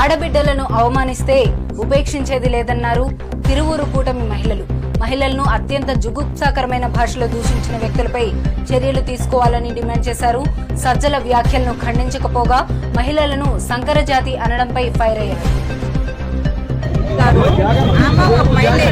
ఆడబిడ్డలను అవమానిస్తే ఉపేక్షించేది లేదన్నారు తిరువూరు కూటమి మహిళలు. మహిళలను అత్యంత జుగుప్సాకరమైన భాషలో దూషించిన వ్యక్తులపై చర్యలు తీసుకోవాలని డిమాండ్ చేశారు. సజ్జల వ్యాఖ్యలను ఖండించకపోగా మహిళలను సంకరజాతి అనడంపై ఫైర్ అయ్యారు. ఆమె ఒక మహిళే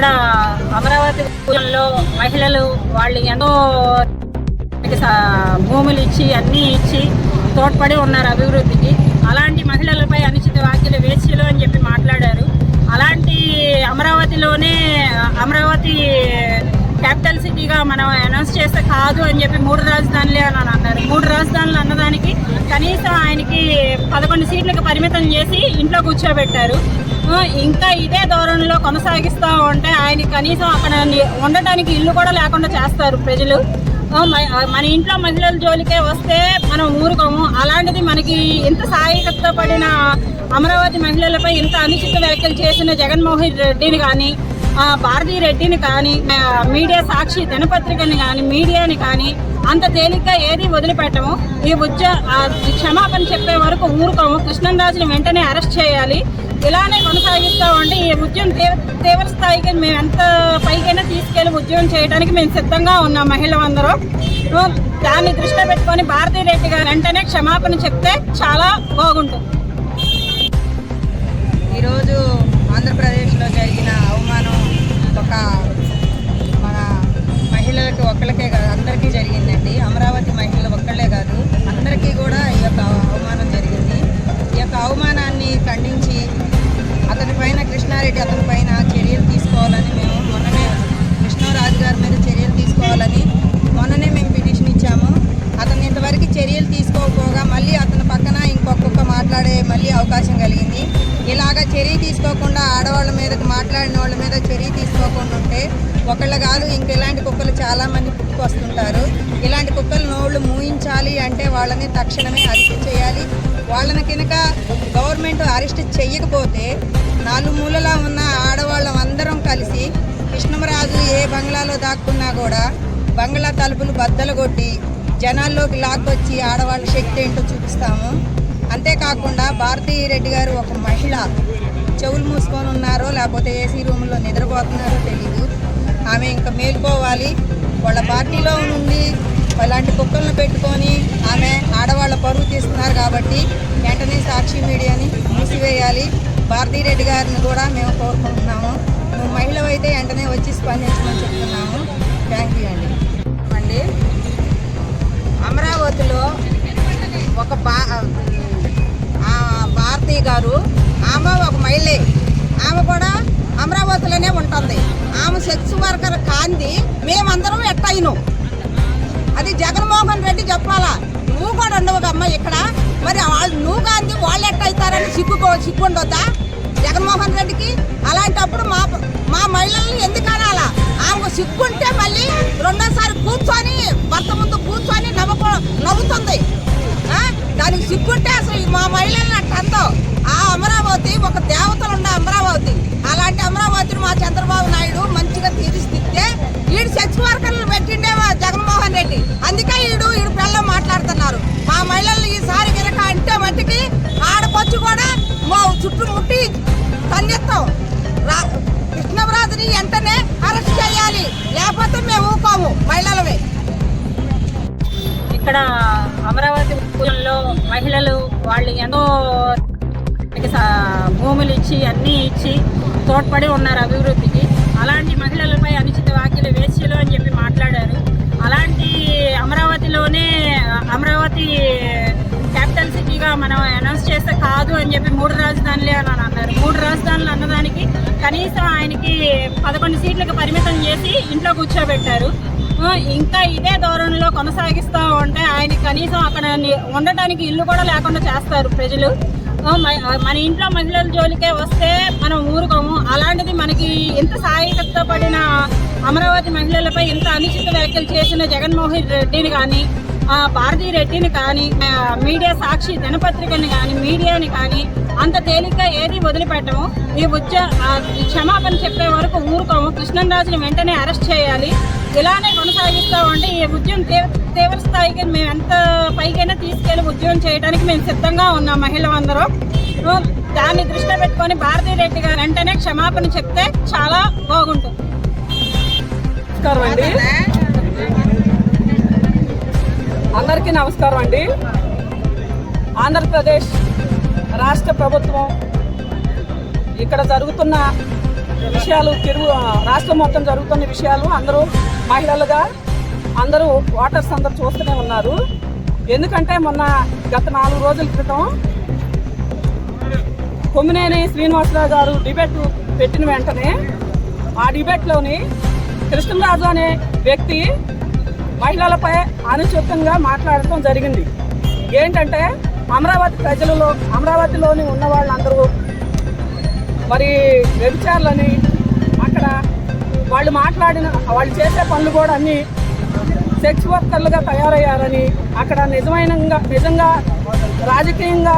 ఇక్కడ అమరావతి ఊళ్ళో మహిళలు వాళ్ళు ఎంతో భూములు ఇచ్చి అన్నీ ఇచ్చి తోడ్పడి ఉన్నారు అభివృద్ధికి. అలాంటి మహిళలపై అనుచిత వ్యాఖ్యలు వేశ్యలు అని చెప్పి మాట్లాడారు. అలాంటి అమరావతిలోనే అమరావతి క్యాపిటల్ సిటీగా మనం అనౌన్స్ చేస్తే కాదు అని చెప్పి మూడు రాజధానులే అని అన్నారు. మూడు రాజధానులు అన్నదానికి కనీసం ఆయనకి పదకొండు సీట్లకు పరిమితం చేసి ఇంట్లో కూర్చోబెట్టారు. ఇంకా ఇదే ధోరణిలో కొనసాగిస్తూ ఉంటే ఆయన కనీసం అక్కడ ఉండటానికి ఇల్లు కూడా లేకుండా చేస్తారు ప్రజలు. మన ఇంట్లో మహిళల జోలికే వస్తే మనం ఊరుకోము. అలాంటిది మనకి ఇంత సాయకత పడిన అమరావతి మహిళలపై ఇంత అనుచిత వ్యాఖ్యలు చేసిన జగన్మోహన్ రెడ్డిని కానీ భారతీ రెడ్డిని కానీ మీడియా సాక్షి దినపత్రికని కానీ మీడియాని కానీ అంత తేలిగ్గా ఏది వదిలిపెట్టము. ఈ ఉద్య క్షమాపణ చెప్పే వరకు ఊరుకోము. కృష్ణరాజుని వెంటనే అరెస్ట్ చేయాలి. ఇలానే కొనసాగిస్తూ ఉంటే ఈ ఉద్యమం తీవ్ర తీవ్ర స్థాయికి మేము ఎంత పైకైనా తీసుకెళ్ళి ఉద్యమం చేయడానికి మేము సిద్ధంగా ఉన్నాం మహిళలందరూ. దాన్ని దృష్టిలో పెట్టుకొని భారతీయ రెడ్డి గారు వెంటనే క్షమాపణ చెప్తే చాలా బాగుంటుంది. ఈరోజు ఆంధ్రప్రదేశ్లో జరిగిన అవమానం మళ్ళీ అవకాశం కలిగింది. ఇలాగ చర్య తీసుకోకుండా ఆడవాళ్ళ మీదకు మాట్లాడిన వాళ్ళ మీద చర్య తీసుకోకుండా ఉంటే ఒకళ్ళ కాదు ఇంక ఇలాంటి కుక్కలు చాలామంది పుట్టుకొస్తుంటారు. ఇలాంటి కుక్కలు నోళ్ళు మూయించాలి అంటే వాళ్ళని తక్షణమే అరెస్ట్ చేయాలి. వాళ్ళని కనుక గవర్నమెంట్ అరెస్ట్ చేయకపోతే నాలుగు మూలలా ఉన్న ఆడవాళ్ళం అందరం కలిసి కృష్ణమరాజు ఏ బంగ్లాలో దాక్కున్నా కూడా బంగ్లా తలుపులు బద్దలు కొట్టి జనాల్లోకి లాక్కొచ్చి ఆడవాళ్ళ శక్తి ఏంటో చూపిస్తాము. అంతేకాకుండా భారతీ రెడ్డి గారు ఒక మహిళ. చెవులు మూసుకొని ఉన్నారో లేకపోతే ఏసీ రూమ్లో నిద్రపోతున్నారో తెలియదు ఆమె ఇంకా మేల్కోవాలి. వాళ్ళ పార్టీలో నుండి అలాంటి కుక్కలను పెట్టుకొని ఆమె ఆడవాళ్ళ పరువు తీస్తున్నారు కాబట్టి వెంటనే సాక్షి మీడియాని మూసివేయాలి. భారతీ రెడ్డి గారిని కూడా మేము కోరుకుంటున్నాము. మంది మేమందరం ఎట్టయిను అది జగన్మోహన్ రెడ్డి చెప్పాలా నువ్వు కూడా ఉండవు కమ్మ ఇక్కడ. మరి వాళ్ళు నువ్వు గాంధీ వాళ్ళు ఎట్టయితారని సిగ్గుకో సిగ్గు ఉండొద్దా? జగన్మోహన్ రెడ్డికి అలాంటప్పుడు మా మా మహిళల్ని ఎందుకు అనాలా? ఆమె సిగ్గుంటే మళ్ళీ రెండోసారి కూర్చొని భర్త ముందు కూర్చొని నవ్వు నవ్వుతుంది. దానికి సిగ్గుంటే అసలు మా మహిళలను అట్టంతో ఆ అమరావతి ఒక దేవతలు ఉన్న అమరావతి. అలాంటి అమరావతిని మా చంద్రబాబు నాయుడు మంచిగా తీరుస్తారు లేకపోతే మేము ఊకోము. మహిళలమే. ఇక్కడ అమరావతి పూజల్లో మహిళలు వాళ్ళు ఎంతో భూములు ఇచ్చి అన్నీ ఇచ్చి తోడ్పడి ఉన్నారు అభివృద్ధికి. మనం అనౌన్స్ చేస్తే కాదు అని చెప్పి మూడు రాజధానులే అని అన్నారు. మూడు రాజధానులు అన్నదానికి కనీసం ఆయనకి పదకొండు సీట్లకు పరిమితం చేసి ఇంట్లో కూర్చోబెట్టారు. ఇంకా ఇదే ధోరణిలో కొనసాగిస్తూ ఉంటే ఆయన కనీసం అక్కడ ఉండటానికి ఇల్లు కూడా లేకుండా చేస్తారు ప్రజలు. మన ఇంట్లో మహిళల జోలికే వస్తే మనం ఊరుకోము. అలాంటిది మనకి ఇంత సాయకత పడిన అమరావతి మహిళలపై ఇంత అనుచిత వ్యాఖ్యలు చేసిన జగన్మోహన్ రెడ్డిని కానీ భారతీ రెడ్డిని కానీ మీడియా సాక్షి దినపత్రికని కానీ మీడియాని కానీ అంత తేలిగ్గా ఏది వదిలిపెట్టము. ఈ ఉద్య క్షమాపణ చెప్పే వరకు ఊరుకోము. కృష్ణరాజుని వెంటనే అరెస్ట్ చేయాలి. ఇలానే కొనసాగిస్తూ ఉంటే ఈ ఉద్యమం తీవ్ర తీవ్ర స్థాయికి మేము ఎంత పైకైనా తీసుకెళ్ళి ఉద్యమం చేయడానికి మేము సిద్ధంగా ఉన్నాం మహిళలందరూ దాన్ని దృష్టిలో పెట్టుకొని భారతీ రెడ్డి గారు వెంటనే క్షమాపణ చెప్తే చాలా బాగుంటుంది. నమస్కారం అండి అందరికీ నమస్కారం అండి. ఆంధ్రప్రదేశ్ రాష్ట్ర ప్రభుత్వం ఇక్కడ జరుగుతున్న విషయాలు తిరుగు రాష్ట్రం మొత్తం జరుగుతున్న విషయాలు అందరూ మహిళలుగా అందరూ ఓటర్స్ అందరూ చూస్తూనే ఉన్నారు. ఎందుకంటే మొన్న గత నాలుగు రోజుల క్రితం కొమ్మినేని శ్రీనివాసరావు గారు డిబేట్ పెట్టిన వెంటనే ఆ డిబేట్లోని కృష్ణరాజు అనే వ్యక్తి మహిళలపై అనుచితంగా మాట్లాడటం జరిగింది. ఏంటంటే అమరావతి ప్రజలలో అమరావతిలోని ఉన్న వాళ్ళందరూ మరి వ్యభిచారులని అక్కడ వాళ్ళు మాట్లాడిన వాళ్ళు చేసే పనులు కూడా అన్నీ సెక్స్ వర్కర్లుగా తయారయ్యారని అక్కడ నిజమైన నిజంగా రాజకీయంగా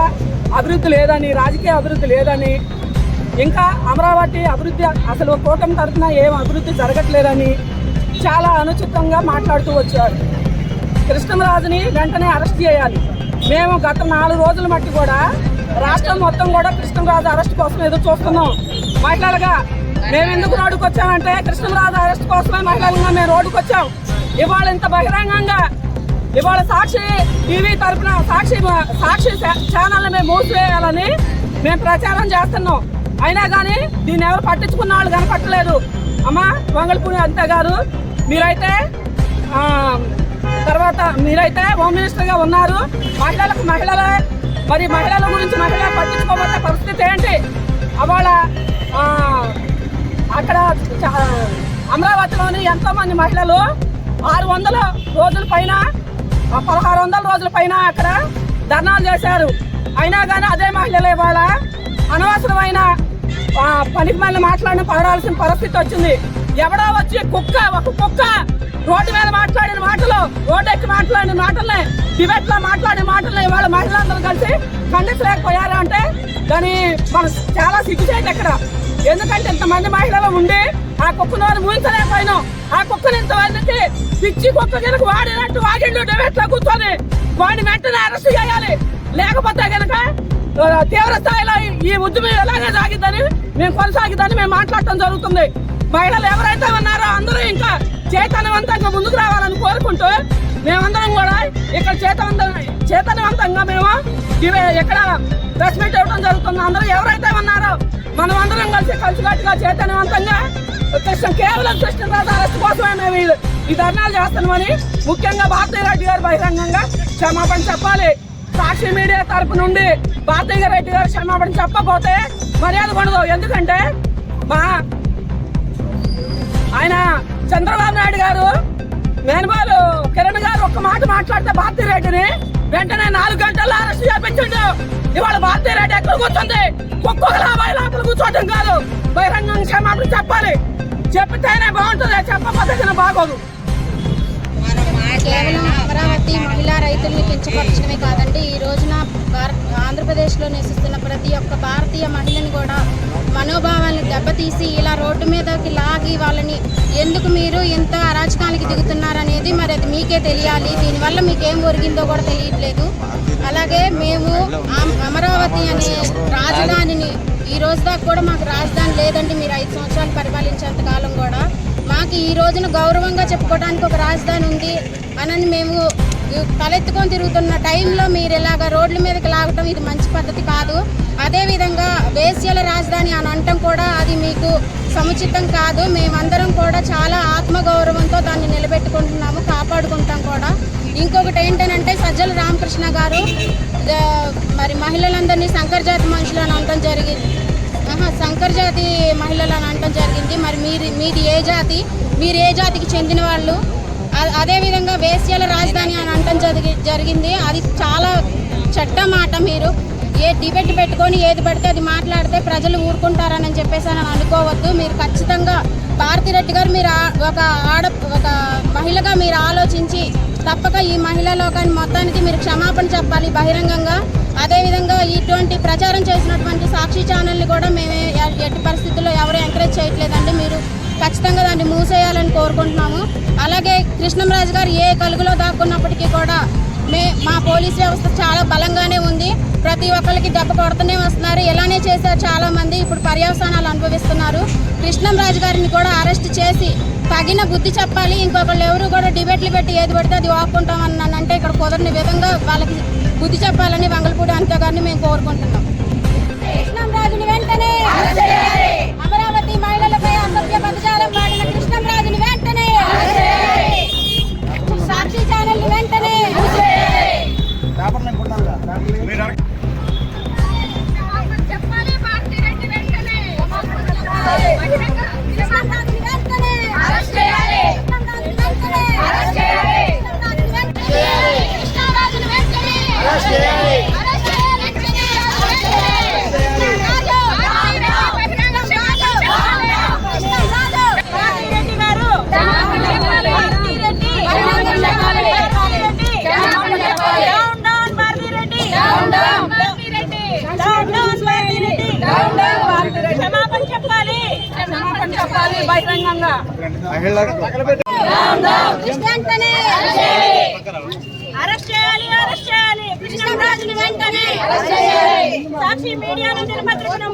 అభివృద్ధి లేదని రాజకీయ అభివృద్ధి లేదని ఇంకా అమరావతి అభివృద్ధి అసలు కూటమి తరఫున ఏం అభివృద్ధి జరగట్లేదని చాలా అనుచితంగా మాట్లాడుతూ వచ్చారు. కృష్ణరాజుని వెంటనే అరెస్ట్ చేయాలి. మేము గత నాలుగు రోజుల మట్టి కూడా రాష్ట్రం మొత్తం కూడా కృష్ణరాజు అరెస్ట్ కోసం ఎదురు చూస్తున్నాం. మహిళలుగా మేము ఎందుకు రోడ్డుకు వచ్చామంటే కృష్ణరాజు అరెస్ట్ కోసమే మహిళలుగా మేము రోడ్డుకు వచ్చాం. ఇవాళ ఇంత బహిరంగంగా ఇవాళ సాక్షి టీవీ తరపున సాక్షి సాక్షి ఛానల్ మేము మూసివేయాలని మేము ప్రచారం చేస్తున్నాం. అయినా కానీ దీన్ని ఎవరు పట్టించుకున్న వాళ్ళు కనపట్టలేదు. అమ్మా వంగళపూడి అంత గారు మీరైతే తర్వాత మీరైతే హోమ్ మినిస్టర్గా ఉన్నారు. మహిళలకు మహిళల మరి మహిళల గురించి మహిళ పట్టించుకోబట్టే పరిస్థితి ఏంటి? అవాళ అక్కడ చ- అమరావతిలోని ఎంతోమంది మహిళలు ఆరు వందల రోజుల పైన పదహారు వందల రోజుల పైన అక్కడ ధర్నాలు చేశారు. అయినా కానీ అదే మహిళలు ఇవాళ అనవసరమైన పనికి మళ్ళీ మాట్లాడిన పడాల్సిన పరిస్థితి వచ్చింది. ఎవడో వచ్చి కుక్క ఒక కుక్క రోడ్డు మీద మాట్లాడిన మాటలు రోడ్డు ఎక్కి మాట్లాడిన మాటలే డిబేట్లో మాట్లాడిన మాటలు ఇవాళ మహిళలందరూ కలిసి ఖండించలేకపోయారా అంటే దాని మనం చాలా సిగ్గుచేయండి ఇక్కడ ఎందుకంటే ఇంతమంది మహిళలు ఉండి ఆ కుక్కను వారు ఊహించలేకపోయినాం ఆ కుక్కను ఇంతవరకు పిచ్చి కుక్క కనుక వాడినట్టు వాగిండు డిబేట్లో కూర్చొని. వాడిని వెంటనే అరెస్ట్ చేయాలి. లేకపోతే కనుక తీవ్ర స్థాయిలో ఈ- ఉద్యమం ఎలాగే సాగిద్దని మేము కొనసాగిద్దని మేము మాట్లాడటం జరుగుతుంది. మహిళలు ఎవరైతే ఉన్నారో అందరూ ఇంకా చైతన్యవంతంగా ముందుకు రావాలని కోరుకుంటూ మేమందరం కూడా ఇక్కడ చేతవంతం చైతన్యవంతంగా మేము ఇవి ఇక్కడ ప్రెస్ మీట్ ఇవ్వడం జరుగుతుంది. అందరూ ఎవరైతే ఉన్నారో మనం అందరం కలిసి కలిసికట్టుగా చైతన్యవంతంగా కృష్ణ కేవలం కృష్ణరాజు అరెస్ట్ కోసమే మేము ఈ- ఈ ధర్నాలు చేస్తున్నామని ముఖ్యంగా భారతీయ రెడ్డి గారు బహిరంగంగా క్షమాపణ చెప్పాలి. సాక్షి మీడియా తరపు నుండి భారతీయ రెడ్డి గారు క్షమాపణ చెప్పకపోతే మర్యాద ఉండదు ఎందుకంటే మా ఆయన చంద్రబాబు నాయుడు గారు మేనబాలు కిరణ్ గారు ఒక్క మాట మాట్లాడితే భారతీ రెడ్డిని వెంటనే నాలుగు గంటల్లో అరెస్ట్ చేపించండు ఇవాళ భారతీ రెడ్డి ఎక్కడ కూర్చుంది? ఒక్కొక్క లాభాయి లోపల కూర్చోవటం కాదు. బహిరంగ క్షమాపణ చెప్పాలి. చెప్తేనే బాగుంటుంది. చెప్పకపోతే బాగోదు. కేవలం అమరావతి మహిళా రైతుల్ని కించపరచడమే కాదండి. ఈ రోజున ఆంధ్రప్రదేశ్లో నివసిస్తున్న ప్రతి ఒక్క భారతీయ మహిళని కూడా మనోభావాలను దెబ్బతీసి ఇలా రోడ్డు మీదకి లాగి వాళ్ళని ఎందుకు మీరు ఇంత అరాచకానికి దిగుతున్నారనేది మరి అది మీకే తెలియాలి. దీనివల్ల మీకేం ఒరిగిందో కూడా తెలియట్లేదు. అలాగే మేము అమరావతి అనే రాజధానిని ఈ రోజు దాకా కూడా మాకు రాజధాని లేదండి. మీరు ఐదు సంవత్సరాలు పరిపాలించేంత కాలం కూడా మాకు ఈ రోజున గౌరవంగా చెప్పుకోవడానికి ఒక రాజధాని ఉంది అనని మేము తలెత్తుకొని తిరుగుతున్న టైంలో మీరు ఇలాగ రోడ్ల మీదకి లాగటం ఇది మంచి పద్ధతి కాదు. అదేవిధంగా వేశ్యల రాజధాని అని అనటం కూడా అది మీకు సముచితం కాదు. మేమందరం కూడా చాలా ఆత్మగౌరవంతో దాన్ని నిలబెట్టుకుంటున్నాము కాపాడుకుంటాం కూడా. ఇంకొకటి ఏంటంటే సజ్జల రామకృష్ణ గారు మరి మహిళలందరినీ సంకరజాతి మనుషులు అని అనటం జరిగింది సంకర్ జాతి మహిళలు అని అనటం జరిగింది. మరి మీరు మీది ఏ జాతి? మీరు ఏ జాతికి చెందిన వాళ్ళు? అదేవిధంగా వేస్యాల రాజధాని అని అనటం జరిగి జరిగింది. అది చాలా చెడ్డ మాట మీరు. ఏ డిబేట్ పెట్టుకొని ఏది పడితే అది మాట్లాడితే ప్రజలు ఊరుకుంటారని చెప్పేసి అని అనుకోవద్దు. మీరు ఖచ్చితంగా భారతిరెడ్డి గారు మీరు ఒక ఆడ ఒక మహిళగా మీరు ఆలోచించి తప్పక ఈ మహిళా లోకాన్ని మొత్తానికి మీరు క్షమాపణ చెప్పాలి బహిరంగంగా. అదేవిధంగా ఇటువంటి ఖచ్చితంగా దాన్ని మూసేయాలని కోరుకుంటున్నాము. అలాగే కృష్ణంరాజు గారు ఏ కలుగులో దాక్కున్నప్పటికీ కూడా మే మా పోలీస్ వ్యవస్థ చాలా బలంగానే ఉంది. ప్రతి ఒక్కరికి దెబ్బ కొడుతూనే వస్తున్నారు. ఇలానే చేశారు చాలామంది. ఇప్పుడు పర్యవసానాలు అనుభవిస్తున్నారు. కృష్ణంరాజు గారిని కూడా అరెస్ట్ చేసి తగిన బుద్ధి చెప్పాలి. ఇంకొకళ్ళు ఎవరు కూడా డిబేట్లు పెట్టి ఏది పడితే అది వాక్కుంటాం అంటే ఇక్కడ కుదరని విధంగా వాళ్ళకి బుద్ధి చెప్పాలని వంగలపూడి అనిత గారిని మేము కోరుకుంటున్నాం. కృష్ణంరాజుని వెంటనే! సాక్షి ఛానల్ వెంటనే చెప్పాలి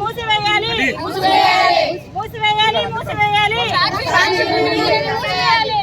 మూసివేయాలి. మూసివేయాలి. మూసివేయాలి మూసివేయాలి.